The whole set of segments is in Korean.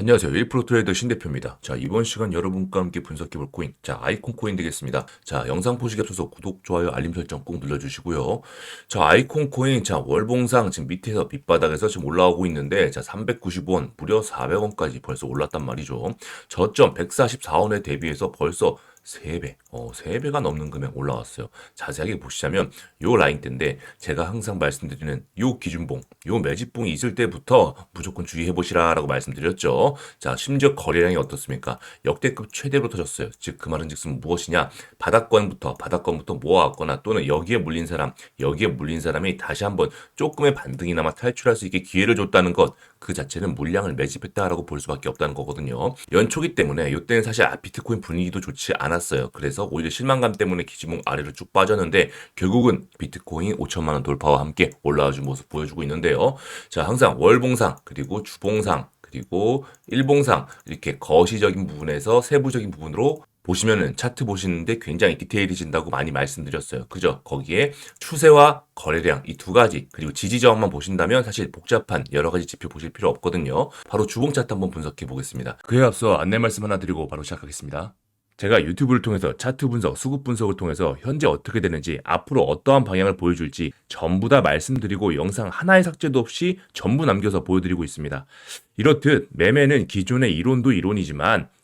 안녕하세요. 1프로 트레이더 신대표입니다. 자, 이번 시간 여러분과 함께 분석해볼 코인. 자, 아이콘 코인 되겠습니다. 자, 영상 보시기 앞서서 구독, 좋아요, 알림 설정 꼭 눌러주시고요. 자, 아이콘 코인. 자, 월봉상 지금 밑에서 밑바닥에서 지금 올라오고 있는데, 자, 395원, 무려 400원까지 벌써 올랐단 말이죠. 저점 144원에 대비해서 벌써 3배, 어, 3배가 넘는 금액 올라왔어요. 자세하게 보시자면 요 라인대인데 제가 항상 말씀드리는 요 기준봉, 요 매집봉이 있을 때부터 무조건 주의해 보시라라고 말씀드렸죠. 자, 심지어 거래량이 어떻습니까? 역대급 최대로 터졌어요. 즉 그 말은 즉슨 무엇이냐? 바닥권부터 바닥권부터 모아왔거나 또는 여기에 물린 사람, 여기에 물린 사람이 다시 한번 조금의 반등이나마 탈출할 수 있게 기회를 줬다는 것, 그 자체는 물량을 매집했다라고 볼 수밖에 없다는 거거든요. 연초기 때문에 이때는 사실 아, 비트코인 분위기도 좋지 않았어요. 그래서 오히려 실망감 때문에 기지봉 아래로 쭉 빠졌는데 결국은 비트코인 5천만 원 돌파와 함께 올라와 준 모습 보여주고 있는데요. 자, 항상 월봉상 그리고 주봉상 그리고 일봉상 이렇게 거시적인 부분에서 세부적인 부분으로 보시면은 차트 보시는데 굉장히 디테일해진다고 많이 말씀드렸어요. 그죠? 거기에 추세와 거래량 이 두 가지 그리고 지지 저항만 보신다면 사실 복잡한 여러 가지 지표 보실 필요 없거든요. 바로 주봉 차트 한번 분석해 보겠습니다. 그에 앞서 안내 말씀 하나 드리고 바로 시작하겠습니다. 제가 유튜브를 통해서 차트 분석, 수급 분석을 통해서 현재 어떻게 되는지, 앞으로 어떠한 방향을 보여줄지 전부 다 말씀드리고 영상 하나의 삭제도 없이 전부 남겨서 보여드리고 있습니다. 이렇듯 매매는 기존의 이론도 이론이지만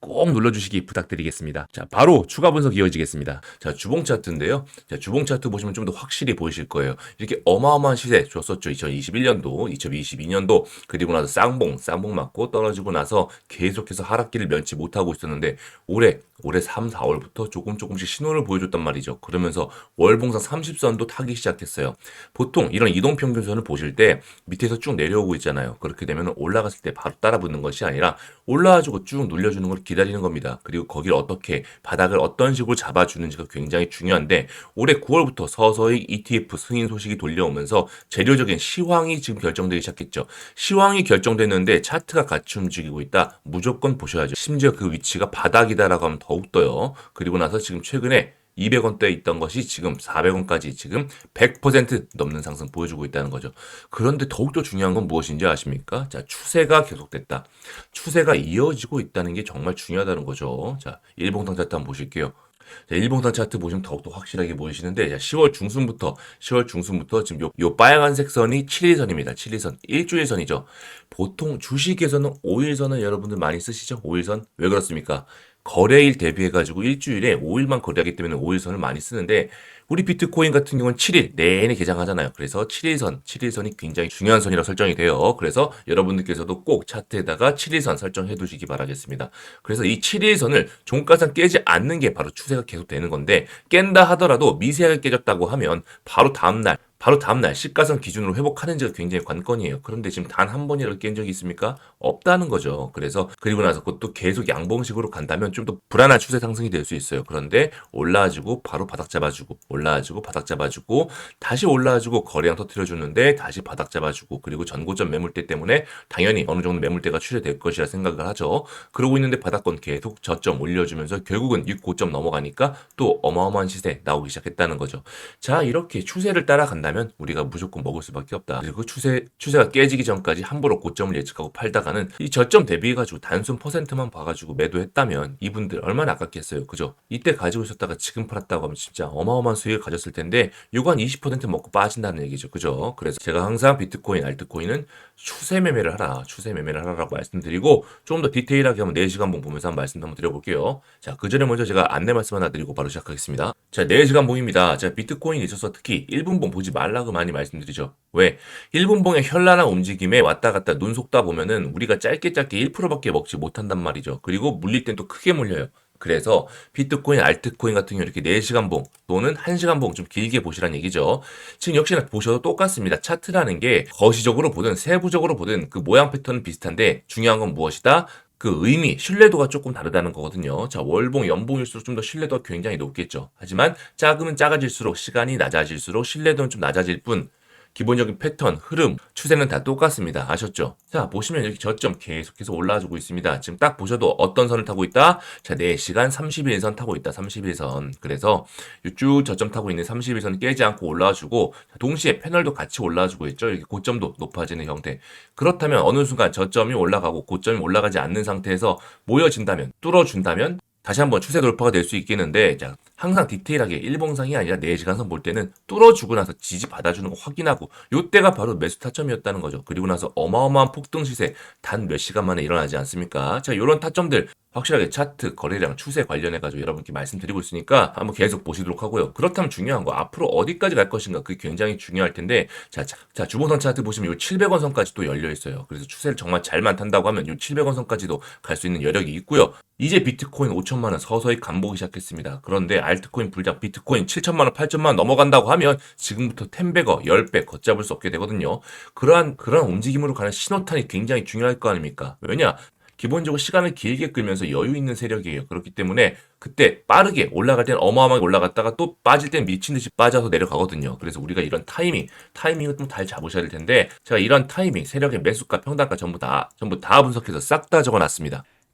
꼭 눌러주시기 부탁드리겠습니다. 자, 바로 추가 분석 이어지겠습니다. 자, 주봉 차트인데요. 자, 주봉 차트 보시면 좀 더 확실히 보이실 거예요. 이렇게 어마어마한 시세 줬었죠. 2021년도, 2022년도, 그리고 나서 쌍봉, 쌍봉 맞고 떨어지고 나서 계속해서 하락기를 면치 못하고 있었는데, 올해, 올해 3, 4월부터 조금 조금씩 신호를 보여줬단 말이죠. 그러면서 월봉상 30선도 타기 시작했어요. 보통 이런 이동평균선을 보실 때 밑에서 쭉 내려오고 있잖아요. 그렇게 되면 올라갔을 때 바로 따라 붙는 것이 아니라 올라와주고 쭉 눌려주는 걸 기다리는 겁니다. 그리고 거기를 어떻게 바닥을 어떤 식으로 잡아주는지가 굉장히 중요한데 올해 9월부터 서서히 ETF 승인 소식이 돌려오면서 재료적인 시황이 지금 결정되기 시작했죠. 시황이 결정됐는데 차트가 같이 움직이고 있다. 무조건 보셔야죠. 심지어 그 위치가 바닥이다라고 하면 더욱더요. 그리고 나서 지금 최근에 200원대에 있던 것이 지금 400원까지 지금 100% 넘는 상승 보여주고 있다는 거죠. 그런데 더욱더 중요한 건 무엇인지 아십니까? 자, 추세가 계속됐다. 추세가 이어지고 있다는 게 정말 중요하다는 거죠. 자, 일봉상 차트 한번 보실게요. 자, 일봉상 차트 보시면 더욱더 확실하게 보이시는데 자, 10월 중순부터 10월 중순부터 지금 요, 요 빨간색 선이 7일선입니다. 7일선. 일주일선이죠. 보통 주식에서는 5일선을 여러분들 많이 쓰시죠? 5일선. 왜 그렇습니까? 거래일 대비해가지고 일주일에 5일만 거래하기 때문에 5일선을 많이 쓰는데 우리 비트코인 같은 경우는 7일 내내 개장하잖아요. 그래서 7일선, 7일선이 굉장히 중요한 선이라 설정이 돼요. 그래서 여러분들께서도 꼭 차트에다가 7일선 설정해 두시기 바라겠습니다. 그래서 이 7일선을 종가상 깨지 않는 게 바로 추세가 계속 되는 건데 깬다 하더라도 미세하게 깨졌다고 하면 바로 다음날 바로 다음날 시가선 기준으로 회복하는지가 굉장히 관건이에요. 그런데 지금 단 한 번이라도 깬 적이 있습니까? 없다는 거죠. 그래서 그리고 나서 그것도 계속 양봉식으로 간다면 좀 더 불안한 추세 상승이 될 수 있어요. 그런데 올라와주고 바로 바닥 잡아주고 올라와주고 바닥 잡아주고 다시 올라와주고 거래량 터트려 주는데 다시 바닥 잡아주고 그리고 전고점 매물대 때문에 당연히 어느 정도 매물대가 출회될 것이라 생각을 하죠. 그러고 있는데 바닥권 계속 저점 올려주면서 결국은 이 고점 넘어가니까 또 어마어마한 시세 나오기 시작했다는 거죠. 자 이렇게 추세를 따라간다 면 우리가 무조건 먹을 수밖에 없다. 그리고 추세 추세가 깨지기 전까지 함부로 고점을 예측하고 팔다가는 이 저점 대비해 가지고 단순 퍼센트만 봐 가지고 매도했다면 이분들 얼마나 아깝겠어요, 그죠? 이때 가지고 있었다가 지금 팔았다고 하면 진짜 어마어마한 수익을 가졌을 텐데 요거 한 20% 먹고 빠진다는 얘기죠, 그죠? 그래서 제가 항상 비트코인, 알트코인은 추세 매매를 하라, 추세 매매를 하라라고 말씀드리고 좀 더 디테일하게 한번 4시간 봉 보면서 한번 말씀 한번 드려볼게요. 자, 그 전에 먼저 제가 안내 말씀 하나 드리고 바로 시작하겠습니다. 자, 4시간 봉입니다. 자, 비트코인에 있어서 특히 1분 봉 보지 말라고 많이 말씀드리죠. 왜? 1분 봉의 현란한 움직임에 왔다 갔다 눈 속다 보면은 우리가 짧게 짧게 1%밖에 먹지 못한단 말이죠. 그리고 물릴 땐 또 크게 물려요. 그래서 비트코인, 알트코인 같은 경우 이렇게 4시간 봉 또는 1시간 봉 좀 길게 보시란 얘기죠. 지금 역시나 보셔도 똑같습니다. 차트라는 게 거시적으로 보든 세부적으로 보든 그 모양 패턴은 비슷한데 중요한 건 무엇이다? 그 의미, 신뢰도가 조금 다르다는 거거든요. 자, 월봉, 연봉일수록 좀 더 신뢰도가 굉장히 높겠죠. 하지만 작으면 작아질수록 시간이 낮아질수록 신뢰도는 좀 낮아질 뿐 기본적인 패턴, 흐름, 추세는 다 똑같습니다. 아셨죠? 자, 보시면 이렇게 저점 계속해서 올라와주고 있습니다. 지금 딱 보셔도 어떤 선을 타고 있다? 자, 4시간 31선 타고 있다. 31선. 그래서 쭉 저점 타고 있는 31선 깨지 않고 올라와주고 동시에 패널도 같이 올라와주고 있죠. 이렇게 고점도 높아지는 형태. 그렇다면 어느 순간 저점이 올라가고 고점이 올라가지 않는 상태에서 모여진다면, 뚫어준다면 다시 한번 추세 돌파가 될 수 있겠는데 자, 항상 디테일하게 일봉상이 아니라 4시간선 볼 때는 뚫어주고 나서 지지 받아주는 거 확인하고 요때가 바로 매수 타점이었다는 거죠. 그리고 나서 어마어마한 폭등 시세 단 몇 시간 만에 일어나지 않습니까? 자, 요런 타점들 확실하게 차트, 거래량, 추세 관련해가지고 여러분께 말씀드리고 있으니까 한번 계속 보시도록 하고요. 그렇다면 중요한 거 앞으로 어디까지 갈 것인가 그게 굉장히 중요할 텐데 자, 자, 자 주봉선 차트 보시면 요 700원 선까지 또 열려 있어요. 그래서 추세를 정말 잘만 탄다고 하면 요 700원 선까지도 갈 수 있는 여력이 있고요. 이제 비트코인 5천만 원 서서히 간보기 시작했습니다. 그런데 알트코인 불작 비트코인 7천만 원, 8천만 원 넘어간다고 하면 지금부터 10배거, 10배 걷잡을 수 없게 되거든요. 그러한 그러한 움직임으로 가는 신호탄이 굉장히 중요할 거 아닙니까? 왜냐? 기본적으로 시간을 길게 끌면서 여유 있는 세력이에요. 그렇기 때문에 그때 빠르게 올라갈 땐 어마어마하게 올라갔다가 또 빠질 땐 미친 듯이 빠져서 내려가거든요. 그래서 우리가 이런 타이밍, 타이밍을 좀 잘 잡으셔야 될 텐데 제가 이런 타이밍, 세력의 매수가, 평단가 전부 다 전부 다 분석해서 싹 다 적어놨습니다.